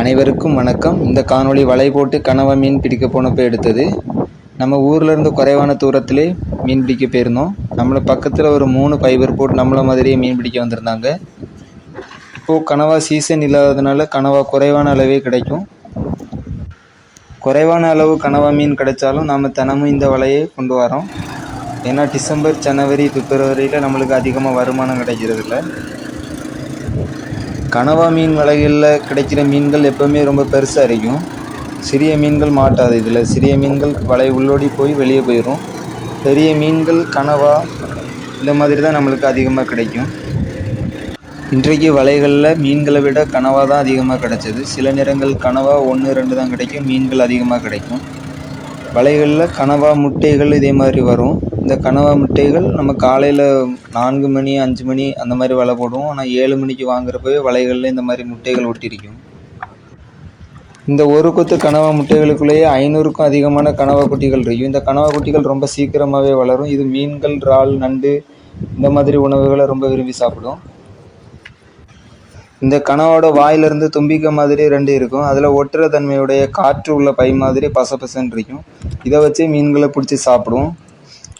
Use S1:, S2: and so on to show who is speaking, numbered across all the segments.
S1: அனைவருக்கும் வணக்கம். இந்த காணொளி வலை போட்டு கனவா மீன் பிடிக்க போனப்போ எடுத்தது. நம்ம ஊரில் இருந்து குறைவான தூரத்திலே மீன் பிடிக்க போயிருந்தோம். நம்மளை பக்கத்தில் ஒரு மூணு ஃபைபர் போட்டு நம்மள மாதிரியே மீன் பிடிக்க வந்திருந்தாங்க. இப்போது கனவா சீசன் இல்லாததுனால கனவா குறைவான அளவே கிடைக்கும். குறைவான அளவு கனவா மீன் கிடைச்சாலும் நாம் தினமும் இந்த வலையை கொண்டு வரோம். ஏன்னா டிசம்பர் ஜனவரி பிப்ரவரியில் நம்மளுக்கு அதிகமாக வருமானம் கிடைக்கிறது இல்லை கனவா மீன் வலைகளில் கிடைக்கிற மீன்கள் எப்போவுமே ரொம்ப பெருசாக இருக்கும் சிறிய மீன்கள் மாட்டாது இதில். சிறிய மீன்கள் வலை உள்ளோடி போய் வெளியே போயிடும் பெரிய மீன்கள் கனவா இந்த மாதிரி தான் நம்மளுக்கு அதிகமாக கிடைக்கும். இன்றைக்கு வலைகளில் மீன்களை விட கனவா தான் அதிகமாக கிடைச்சது. சில நேரங்கள் கனவா ஒன்று ரெண்டு தான் கிடைக்கும். மீன்கள் அதிகமாக கிடைக்கும். வலைகளில் கனவா முட்டைகள் இதே மாதிரி வரும். இந்த கனவா முட்டைகள் நம்ம காலையில் நான்கு மணி அஞ்சு மணி அந்த மாதிரி வலை போடுவோம். ஆனால் ஏழு மணிக்கு வாங்குறப்பவே வலைகளில் இந்த மாதிரி முட்டைகள் ஒட்டியிருக்கும் இந்த ஒரு கொத்து கனவா முட்டைகளுக்குள்ளேயே ஐநூறுக்கும் அதிகமான கனவா குட்டிகள் இருக்கும். இந்த கனவா குட்டிகள் ரொம்ப சீக்கிரமாகவே வளரும். இது மீன்கள் இறால் நண்டு இந்த மாதிரி உணவுகளை ரொம்ப விரும்பி சாப்பிடும். இந்த கனவோட வாயிலிருந்து தும்பிக்கை மாதிரி ரெண்டு இருக்கும். அதில் ஒட்டுற தன்மையுடைய காற்று உள்ள பை மாதிரி பசபசன்னு இருக்கும் இதை வச்சு மீன்களை பிடிச்சி சாப்பிடும்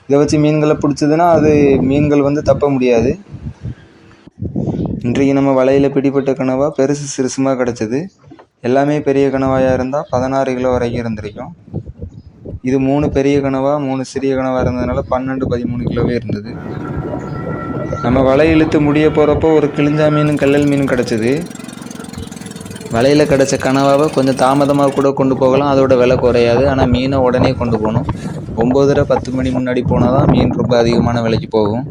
S1: இதை வச்சு மீன்களை பிடிச்சதுன்னா அது மீன்கள் வந்து தப்ப முடியாது. இன்றைக்கு நம்ம வலையில் பிடிப்பட்ட கனவாக பெருசு சிறுசுமாக கிடச்சிது. எல்லாமே பெரிய கனவாயாக இருந்தால் பதினாறு கிலோ வரைக்கும் இருந்திருக்கும். இது மூணு பெரிய கனவாக மூணு சிறிய கனவாக இருந்ததுனால பன்னெண்டு பதிமூணு கிலோவே இருந்தது. நம்ம வலை இழுத்து முடிய போகிறப்போ ஒரு கிழிஞ்சா மீன் கல்லல் மீன் கிடச்சிது. வலையில் கிடச்ச கனவாவை கொஞ்சம் தாமதமாக கூட கொண்டு போகலாம். அதோட விலை குறையாது. ஆனால் மீனை உடனே கொண்டு போகணும். ஒம்போதரை பத்து மணி முன்னாடி போனால் தான் மீன் ரொம்ப அதிகமான விலைக்கு போகும்.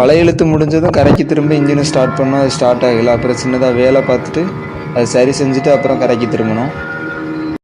S1: வலை இழுத்து முடிஞ்சதும் கரைக்கு திரும்ப இன்ஜினை ஸ்டார்ட் பண்ணோம் அது ஸ்டார்ட் ஆகலை. அப்புறம் சின்னதாக வேலை பார்த்துட்டு அது சரி செஞ்சுட்டு அப்புறம் கரைக்கு திரும்பணும்.